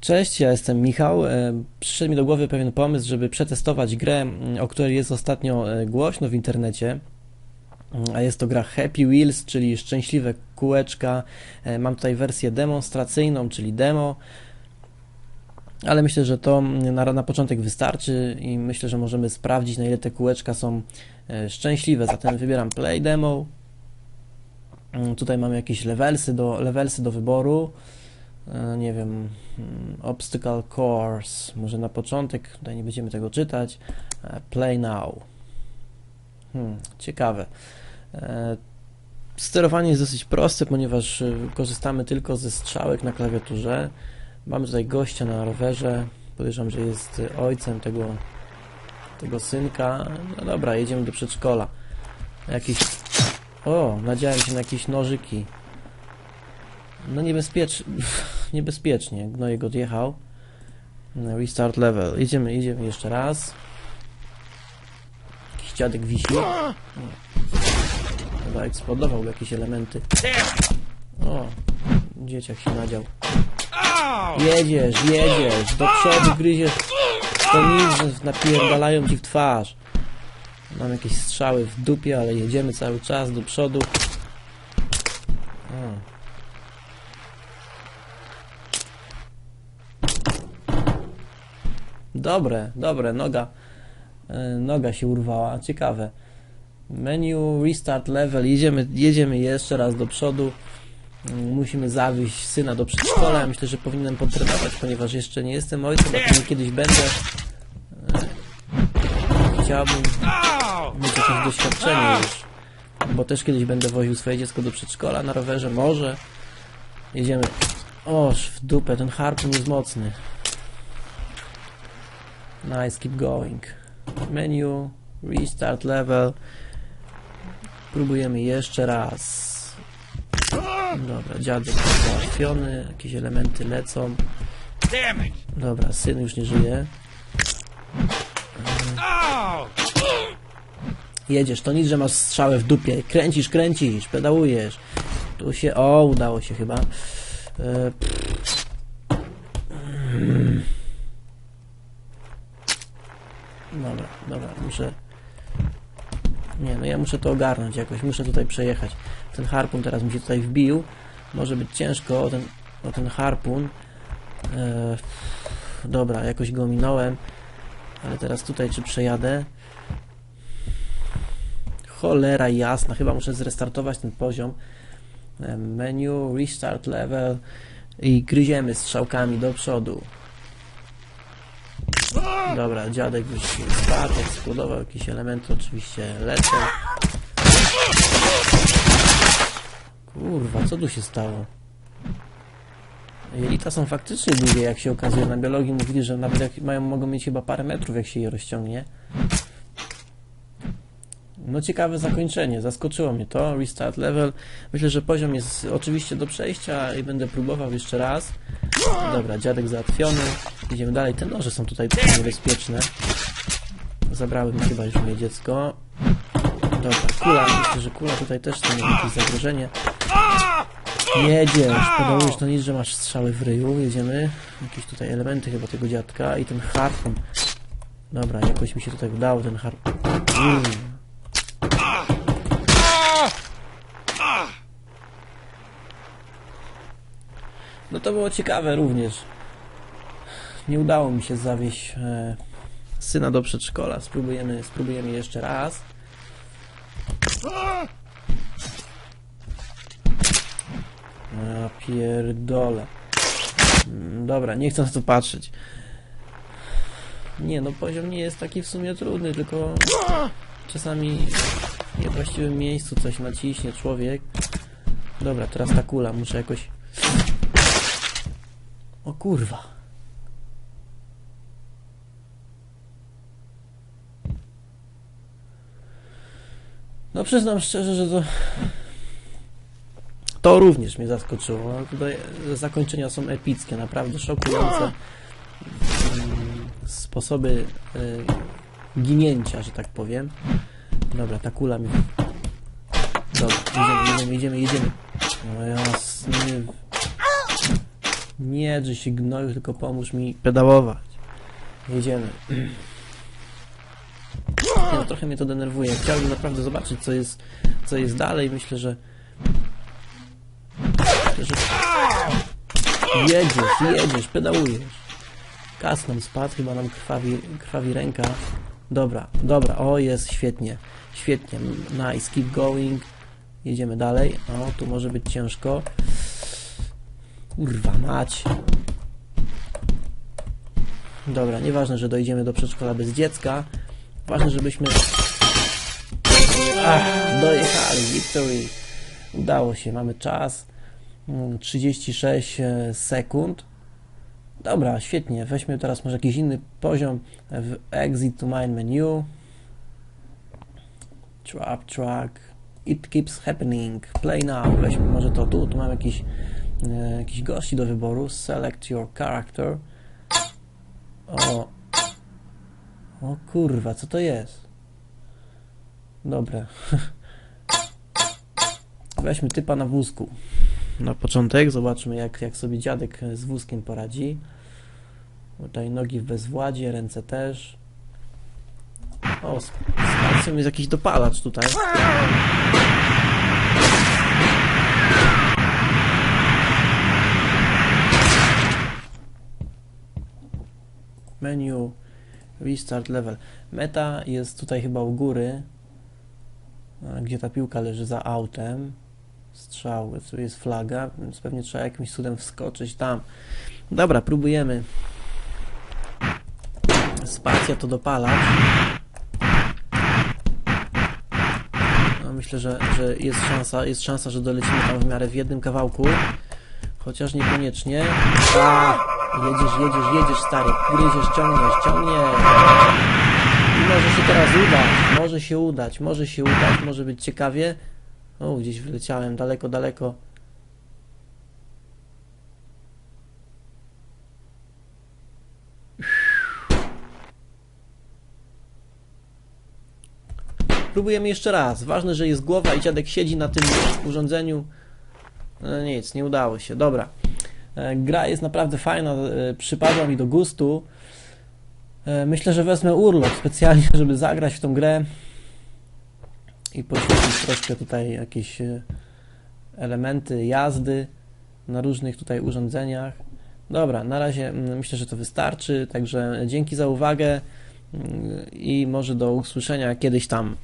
Cześć, ja jestem Michał. E, Przyszedł mi do głowy pewien pomysł, żeby przetestować grę, o której jest ostatnio e, głośno w internecie. Mm, A jest to gra Happy Wheels, czyli szczęśliwe kółeczka. E, Mam tutaj wersję demonstracyjną, czyli demo. Ale myślę, że to na, na początek wystarczy i myślę, że możemy sprawdzić, na ile te kółeczka są szczęśliwe. Zatem wybieram Play Demo. Mm, Tutaj mamy jakieś levelsy do, levelsy do wyboru. E, Nie wiem, mm, Obstacle Course. Może na początek, tutaj nie będziemy tego czytać. E, Play Now. Hmm, ciekawe. E, Sterowanie jest dosyć proste, ponieważ korzystamy tylko ze strzałek na klawiaturze. Mamy tutaj gościa na rowerze. Podejrzewam, że jest ojcem tego, tego synka. No dobra, jedziemy do przedszkola. Jakiś. O, nadziałem się na jakieś nożyki. No niebezpiecz... niebezpiecznie. Gnojek odjechał. Restart level. Jedziemy, jedziemy jeszcze raz. Jakiś dziadek wisi. Chyba eksplodował jakieś elementy. O, dzieciak się nadział. Jedziesz, jedziesz, do przodu gryziesz. To nic, napierdalają ci w twarz. Mam jakieś strzały w dupie, ale jedziemy cały czas do przodu. Dobre, dobre, noga, e, noga się urwała, ciekawe. Menu, restart level, jedziemy, jedziemy jeszcze raz do przodu. Mm, Musimy zawieźć syna do przedszkola. Myślę, że powinienem potrenować, ponieważ jeszcze nie jestem ojcem, a pewnie kiedyś będę. E, Chciałbym mieć jakieś doświadczenie już, bo też kiedyś będę woził swoje dziecko do przedszkola na rowerze, może. Jedziemy. Oż, w dupę, ten harpun jest mocny. Nice, keep going. Menu, restart level. Próbujemy jeszcze raz. Dobra, dziadek załatwiony, jakieś elementy lecą. Dobra, syn już nie żyje. Jedziesz, to nic, że masz strzałę w dupie. Kręcisz, kręcisz, pedałujesz. Tu się... O, udało się chyba. E. Dobra, dobra, muszę... Nie, no ja muszę to ogarnąć jakoś, muszę tutaj przejechać. Ten harpun teraz mi się tutaj wbił. Może być ciężko o ten, o ten harpun. E, dobra, jakoś go minąłem. Ale teraz tutaj czy przejadę? Cholera jasna, chyba muszę zrestartować ten poziom. E, Menu, restart level i gryziemy strzałkami do przodu. Dobra, dziadek już spadł, eksplodował jakieś elementy, oczywiście lecą. Kurwa, co tu się stało? Jelita są faktycznie długie, jak się okazuje. Na biologii mówili, że nawet jak mają, mogą mieć chyba parę metrów, jak się je rozciągnie. No ciekawe zakończenie, zaskoczyło mnie to, restart level. Myślę, że poziom jest oczywiście do przejścia i będę próbował jeszcze raz. Dobra, dziadek załatwiony. Idziemy dalej. Te noże są tutaj niebezpieczne. Zabrały mi chyba już moje dziecko. Dobra, kula. Myślę, że kula tutaj też to nie jakieś zagrożenie. Jedziesz, pedałujesz, to nic, że masz strzały w ryju. Jedziemy. Jakieś tutaj elementy chyba tego dziadka i ten harpun. Dobra, jakoś mi się tutaj udało ten harpun. Mm. No to było ciekawe również. Nie udało mi się zawieść e, syna do przedszkola. Spróbujemy, spróbujemy jeszcze raz. A pierdole. Mm, Dobra, nie chcę na to patrzeć. Nie, no poziom nie jest taki w sumie trudny, tylko czasami w niewłaściwym miejscu coś naciśnie człowiek. Dobra, teraz ta kula, muszę jakoś... O kurwa. No przyznam szczerze, że to... To również mnie zaskoczyło. Tutaj zakończenia są epickie, naprawdę szokujące. Mm, Sposoby y, ginięcia, że tak powiem. Dobra, ta kula mi... Dobra, jedziemy, jedziemy, jedziemy, jedziemy. No jasny... Nie drzyj się gnoju, tylko pomóż mi pedałować. Jedziemy. No, trochę mnie to denerwuje. Chciałbym naprawdę zobaczyć, co jest, co jest dalej. Myślę, że... że... Jedziesz, jedziesz, pedałujesz. Kas nam spadł, chyba nam krwawi, krwawi ręka. Dobra, dobra, o jest, świetnie, świetnie, nice, keep going. Jedziemy dalej. O, tu może być ciężko. Kurwa mać. Dobra, nieważne, że dojdziemy do przedszkola bez dziecka. Ważne, żebyśmy... Ach, dojechali, victory. Udało się, mamy czas. Mm, 36 e, sekund. Dobra, świetnie. Weźmy teraz może jakiś inny poziom w Exit to Mine menu. Trap track. It keeps happening. Play now. Weźmy może to tu. Tu mam jakiś, e, jakiś gości do wyboru. Select your character. O. O kurwa, co to jest? Dobra. Weźmy typa na wózku. Na początek zobaczmy, jak, jak sobie dziadek z wózkiem poradzi. Tutaj nogi w bezwładzie, ręce też. O, z, z jest jakiś dopalacz tutaj. Menu, restart level. Meta jest tutaj chyba u góry, a, gdzie ta piłka leży za autem. Strzał, tu jest flaga, więc pewnie trzeba jakimś cudem wskoczyć tam. Dobra, próbujemy. Spacja to dopalacz. No, myślę, że, że jest szansa, jest szansa, że dolecimy tam w miarę w jednym kawałku. Chociaż niekoniecznie. A, jedziesz, jedziesz, jedziesz, stary. Gryziesz, ciągniesz, ciągniesz. I może się teraz udać. Może się udać, może się udać, może być ciekawie. O, gdzieś wyleciałem daleko, daleko. Próbujemy jeszcze raz. Ważne, że jest głowa i dziadek siedzi na tym urządzeniu. No nic, nie udało się. Dobra. E, Gra jest naprawdę fajna, e, przypadła mi do gustu. E, Myślę, że wezmę urlop specjalnie, żeby zagrać w tą grę i poświęcić troszkę tutaj jakieś elementy jazdy na różnych tutaj urządzeniach. Dobra, na razie myślę, że to wystarczy, także dzięki za uwagę i może do usłyszenia kiedyś tam.